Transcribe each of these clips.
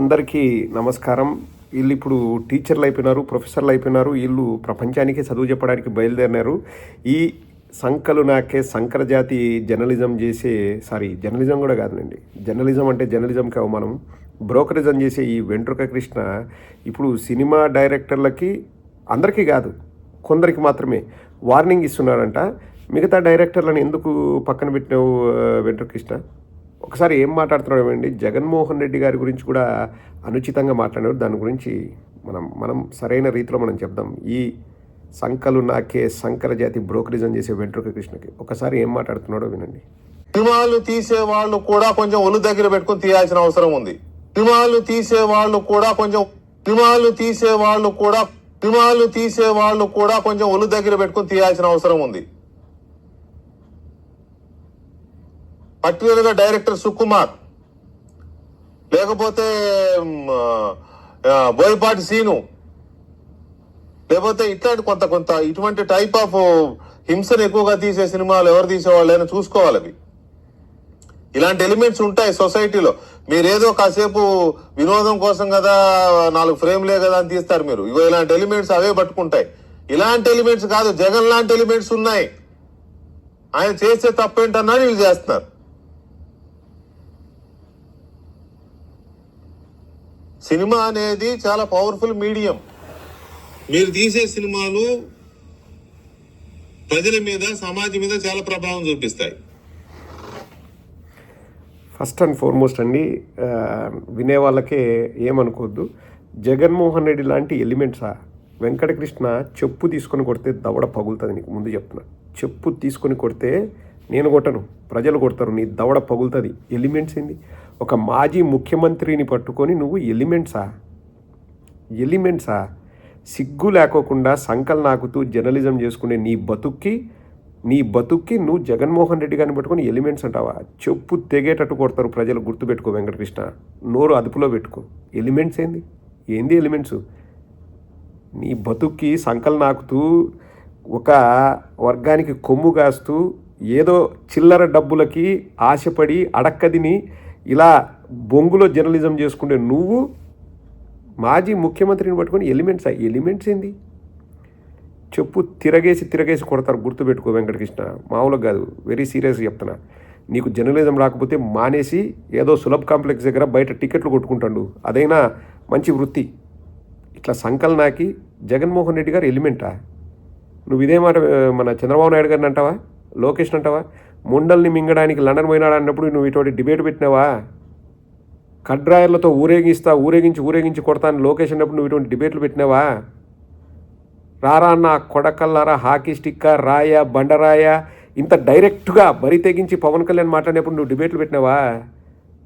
అందరికీ నమస్కారం. వీళ్ళు ఇప్పుడు టీచర్లు అయిపోయినారు ప్రొఫెసర్లు అయిపోయినారు వీళ్ళు ప్రపంచానికి చదువు చెప్పడానికి బయలుదేరినారు. ఈ సంకలు నాకే సంకర జాతి జర్నలిజం చేసే సారీ జర్నలిజం కూడా కాదండి జర్నలిజం అంటే జర్నలిజంకి అవమానం. బ్రోకరిజం చేసే ఈ వెంట్రుక కృష్ణ ఇప్పుడు సినిమా డైరెక్టర్లకి అందరికీ కాదు కొందరికి మాత్రమే వార్నింగ్ ఇస్తున్నారంట మిగతా డైరెక్టర్లను ఎందుకు పక్కన పెట్టినావు వెంట్రుకృష్ణ ఒకసారి ఏం మాట్లాడుతున్నాడు అండి జగన్మోహన్ రెడ్డి గారి గురించి కూడా అనుచితంగా మాట్లాడారు దాని గురించి మనం మనం సరైన రీతిలో మనం చెప్దాం. ఈ సంకలు నాకే సంకర జాతి బ్రోకరిజం చేసే వెంట్రుక కృష్ణకి ఒకసారి ఏం మాట్లాడుతున్నాడో వినండి. సినిమాలు తీసే వాళ్ళు కూడా కొంచెం ఒళ్ళు దగ్గర పెట్టుకుని తీయాల్సిన అవసరం ఉంది. సినిమాలు తీసే వాళ్ళు కూడా కొంచెం సినిమాలు తీసే వాళ్ళు కూడా సినిమాలు తీసే వాళ్ళు కూడా కొంచెం ఒళ్ళు దగ్గర పెట్టుకుని తీయాల్సిన అవసరం ఉంది. పర్టికులర్గా డైరెక్టర్ సుకుమార్. లేకపోతే బోయపాటి సీను. లేకపోతే ఇట్లాంటి కొంత కొంత ఇటువంటి టైప్ ఆఫ్ హింసను ఎక్కువగా తీసే సినిమాలు ఎవరు తీసేవాళ్ళు అయినా చూసుకోవాలి అవి. ఇలాంటి ఎలిమెంట్స్ ఉంటాయి సొసైటీలో. మీరేదో కాసేపు వినోదం కోసం కదా నాలుగు ఫ్రేమ్లే కదా అని తీస్తారు మీరు. ఇగో ఇలాంటి ఎలిమెంట్స్ అవే పట్టుకుంటాయి. ఇలాంటి ఎలిమెంట్స్ కాదు జగన్ లాంటి ఎలిమెంట్స్ ఉన్నాయి. ఆయన చేస్తే తప్పేంటన్నా వీళ్ళు చేస్తున్నారు. సినిమా అనేది చాలా పవర్ఫుల్ మీడియం. మీరు తీసే సినిమాలు ప్రజల మీద సమాజం మీద చాలా ప్రభావం చూపిస్తాయి. ఫస్ట్ అండ్ ఫార్మోస్ట్ అండి వినే వాళ్ళకే ఏమనుకోవద్దు. జగన్మోహన్ రెడ్డి లాంటి ఎలిమెంట్సా? వెంకటకృష్ణ చెప్పు తీసుకొని కొడితే దవడ పగులుతుంది నీకు ముందు చెప్తున్నా. చెప్పు తీసుకొని కొడితే నేను కొట్టను ప్రజలు కొడతారు నీ దవడ పగులుతుంది. ఎలిమెంట్స్ ఏంది? ఒక మాజీ ముఖ్యమంత్రిని పట్టుకొని నువ్వు ఎలిమెంట్సా? ఎలిమెంట్సా? సిగ్గు లేకోకుండా సంకల్ నాకుతూ జర్నలిజం చేసుకునే నీ బతుక్కి నీ బతుక్కి నువ్వు జగన్మోహన్ రెడ్డి గారిని పట్టుకొని ఎలిమెంట్స్ అంటావా? చెప్పు తెగేటట్టు కొడతారు ప్రజలు గుర్తుపెట్టుకో వెంకటకృష్ణ. నోరు అదుపులో పెట్టుకో. ఎలిమెంట్స్ ఏంది? ఏంది ఎలిమెంట్స్? నీ బతుక్కి సంకల్ నాకుతూ ఒక వర్గానికి కొమ్ము కాస్తూ ఏదో చిల్లర డబ్బులకి ఆశపడి అడక్కదిని ఇలా బొంగులో జర్నలిజం చేసుకుంటే నువ్వు మాజీ ముఖ్యమంత్రిని పట్టుకొని ఎలిమెంట్స్ ఎలిమెంట్స్ ఏంది? చెప్పు తిరగేసి తిరగేసి కొడతారు గుర్తుపెట్టుకో వెంకటకృష్ణ. మామూలుగా కాదు వెరీ సీరియస్గా చెప్తున్నా. నీకు జర్నలిజం రాకపోతే మానేసి ఏదో సులభ్ కాంప్లెక్స్ దగ్గర బయట టికెట్లు కొట్టుకుంటాడు. అదైనా మంచి వృత్తి. ఇట్లా సంకలనాకి జగన్మోహన్ రెడ్డి గారు ఎలిమెంటా? నువ్వు ఇదే మాట మన చంద్రబాబు నాయుడు గారిని అంటావా? లోకేష్ అంటావా? ముండల్ని మింగడానికి లండన్ పోయినాడు అన్నప్పుడు నువ్వు ఇటువంటి డిబేట్ పెట్టినావా? కడ్రాయర్లతో ఊరేగిస్తా ఊరేగించి ఊరేగించి కొడతాను లోకేష్ అన్నప్పుడు నువ్వు ఇటువంటి డిబేట్లు పెట్టినావా? రారా నా కొడకల్లారా హాకీ స్టిక్క రాయ బండరాయ ఇంత డైరెక్ట్గా బరి తెగించి పవన్ కళ్యాణ్ మాట్లాడినప్పుడు నువ్వు డిబేట్లు పెట్టినావా?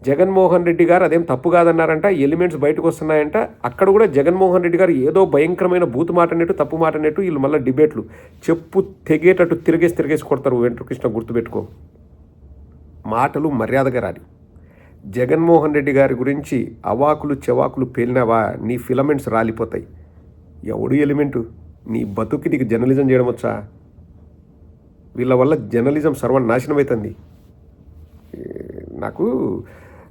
జగన్మోహన్ రెడ్డి గారు అదేం తప్పు కాదన్నారంట ఎలిమెంట్స్ బయటకు వస్తున్నాయంట. అక్కడ కూడా జగన్మోహన్ రెడ్డి గారు ఏదో భయంకరమైన బూత్ మాట అన్నట్టు తప్పు మాట అన్నట్టు వీళ్ళు మళ్ళీ డిబేట్లు. చెప్పు తెగేటట్టు తిరిగేసి తిరిగేసి కొడతారు వెంకటకృష్ణ గుర్తుపెట్టుకో. మాటలు మర్యాదగా రాని. జగన్మోహన్ రెడ్డి గారి గురించి అవాకులు చెవాకులు పేలినావా? నీ ఫిలమెంట్స్ రాలిపోతాయి. ఎవడు ఎలిమెంటు? నీ బతుకి నీకు జర్నలిజం చేయడం వచ్చా? వీళ్ళ వల్ల జర్నలిజం సర్వనాశనం అవుతుంది నాకు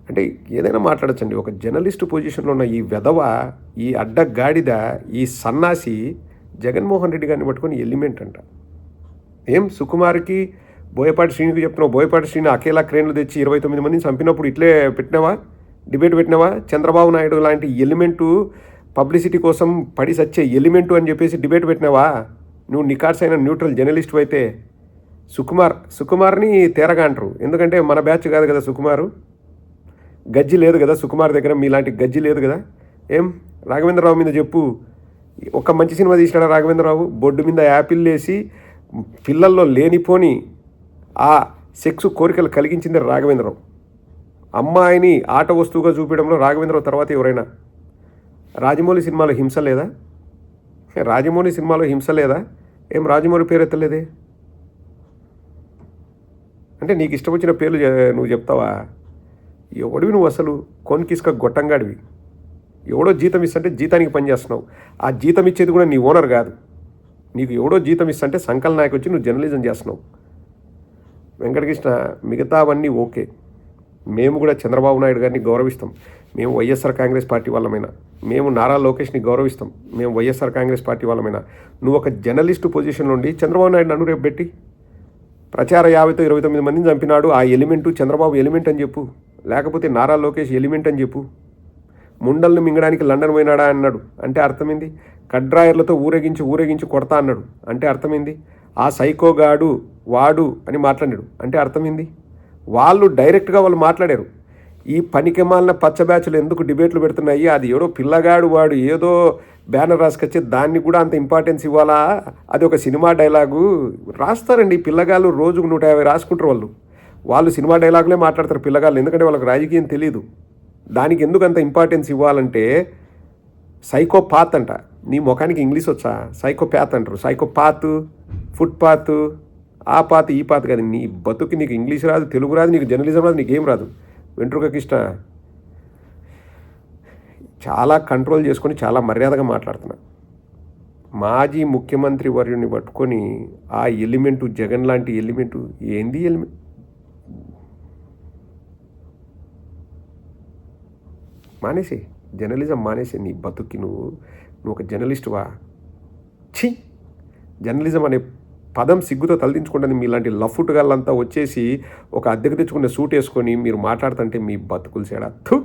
అంటే ఏదైనా మాట్లాడచ్చండి. ఒక జర్నలిస్ట్ పొజిషన్లో ఉన్న ఈ వెధవ ఈ అడ్డగాడిద ఈ సన్నాసి జగన్మోహన్ రెడ్డి గారిని పట్టుకొని ఎలిమెంట్ అంట. ఏం సుకుమార్కి బోయపాటి శ్రీనికి చెప్తున్నావు? బోయపాటి శ్రీని అకేలా క్రేన్లు తెచ్చి ఇరవై తొమ్మిది మందిని చంపినప్పుడు ఇట్లే పెట్టినావా? డిబేట్ పెట్టినావా? చంద్రబాబు నాయుడు లాంటి ఎలిమెంటు పబ్లిసిటీ కోసం పడి సచ్చే ఎలిమెంటు అని చెప్పేసి డిబేట్ పెట్టినావా? నువ్వు నికార్స్ అయిన న్యూట్రల్ జర్నలిస్ట్ అయితే. సుకుమార్ సుకుమార్ని తేరగా అంటారు ఎందుకంటే మన బ్యాచ్ కాదు కదా సుకుమారు. గజ్జి లేదు కదా? సుకుమార్ దగ్గర మీలాంటి గజ్జి లేదు కదా? ఏం? రాఘవేంద్రరావు మీద చెప్పు. ఒక మంచి సినిమా తీసినాడా రాఘవేంద్రరావు? బొడ్డు మీద యాపిల్ వేసి పిల్లల్లో లేనిపోని ఆ సెక్స్ కోరికలు కలిగించింది రాఘవేంద్రరావు. అమ్మాయిని ఆట వస్తువుగా చూపించడంలో రాఘవేంద్రరావు తర్వాత ఎవరైనా? రాజమౌళి సినిమాలో హింస లేదా? రాజమౌళి సినిమాలో హింస లేదా? ఏం రాజమౌళి పేరు ఎత్తలేదే? అంటే నీకు ఇష్టం వచ్చిన పేర్లు నువ్వు చెప్తావా? ఎవడివి నువ్వు అసలు? కొన్కిసుక గొట్టంగాడివి. ఎవడో జీతం ఇస్తుంటే జీతానికి పని చేస్తున్నావు. ఆ జీతం ఇచ్చేది కూడా నీ ఓనర్ కాదు. నీకు ఎవడో జీతం ఇస్తుంటే సంకల్ నాయకు వచ్చి నువ్వు జర్నలిజం చేస్తున్నావు. వెంకటకృష్ణ మిగతావన్నీ ఓకే. మేము కూడా చంద్రబాబు నాయుడు గారిని గౌరవిస్తాం. మేము వైఎస్ఆర్ కాంగ్రెస్ పార్టీ వాళ్ళమైనా. మేము నారా లోకేష్ని గౌరవిస్తాం. మేము వైఎస్ఆర్ కాంగ్రెస్ పార్టీ వాళ్ళమైనా. నువ్వు ఒక జర్నలిస్టు పొజిషన్ నుండి చంద్రబాబు నాయుడు నన్ను రేపు పెట్టి ప్రచార యాభైతో ఇరవై తొమ్మిది మందిని చంపినాడు ఆ ఎలిమెంటు చంద్రబాబు ఎలిమెంట్ అని చెప్పు. లేకపోతే నారా లోకేష్ ఎలిమెంట్ అని చెప్పు. ముండల్ని మింగడానికి లండన్ పోయినాడా అన్నాడు. అంటే అర్థమైంది? కడ్రాయర్లతో ఊరేగించి ఊరేగించి కొడతా అన్నాడు. అంటే అర్థమైంది? ఆ సైకోగాడు వాడు అని మాట్లాడాడు. అంటే అర్థమైంది? వాళ్ళు డైరెక్ట్గా వాళ్ళు మాట్లాడారు. ఈ పనికిమాలిన పచ్చ బ్యాచ్లు ఎందుకు డిబేట్లు పెడుతున్నాయి? అది ఏడో పిల్లగాడు వాడు ఏదో బ్యానర్ రాసుకొచ్చి దాన్ని కూడా అంత ఇంపార్టెన్స్ ఇవ్వాలా? అది ఒక సినిమా డైలాగు. రాస్తారండి పిల్లగాళ్ళు రోజుకు నూట యాభై రాసుకుంటారు వాళ్ళు. వాళ్ళు సినిమా డైలాగులే మాట్లాడతారు పిల్లగాళ్ళు ఎందుకంటే వాళ్ళకి రాజకీయం తెలియదు దానికి ఎందుకు అంత ఇంపార్టెన్స్ ఇవ్వాలంటే సైకోపాత్ అంట. నీ ముఖానికి ఇంగ్లీష్ వచ్చా? సైకోపాత్ అంటారు. సైకోపాత్ ఫుట్పాత్ ఆ పాత ఈ పాత కాదు. నీ బతుకి నీకు ఇంగ్లీష్ రాదు తెలుగు రాదు నీకు జర్నలిజం రాదు నీకేం రాదు. వెంట్రుక కృష్ణ. చాలా కంట్రోల్ చేసుకొని చాలా మర్యాదగా మాట్లాడుతున్నా. మాజీ ముఖ్యమంత్రి వర్యుని పట్టుకొని ఆ ఎలిమెంటు జగన్ లాంటి ఎలిమెంటు ఏంది ఎలిమెంట్? మానేసి. జర్నలిజం మానేసి నీ బతుక్కి నువ్వు. నువ్వు ఒక జర్నలిస్టువా ఛీ! జర్నలిజం అనే పదం సిగ్గుతో తలదించుకుంటుంది మీలాంటి లఫ్ట్ గల్లంతా వచ్చేసి ఒక అద్దెకు తెచ్చుకునే సూట్ వేసుకొని మీరు మాట్లాడుతుంటే మీ బతుకులు సేడా థు!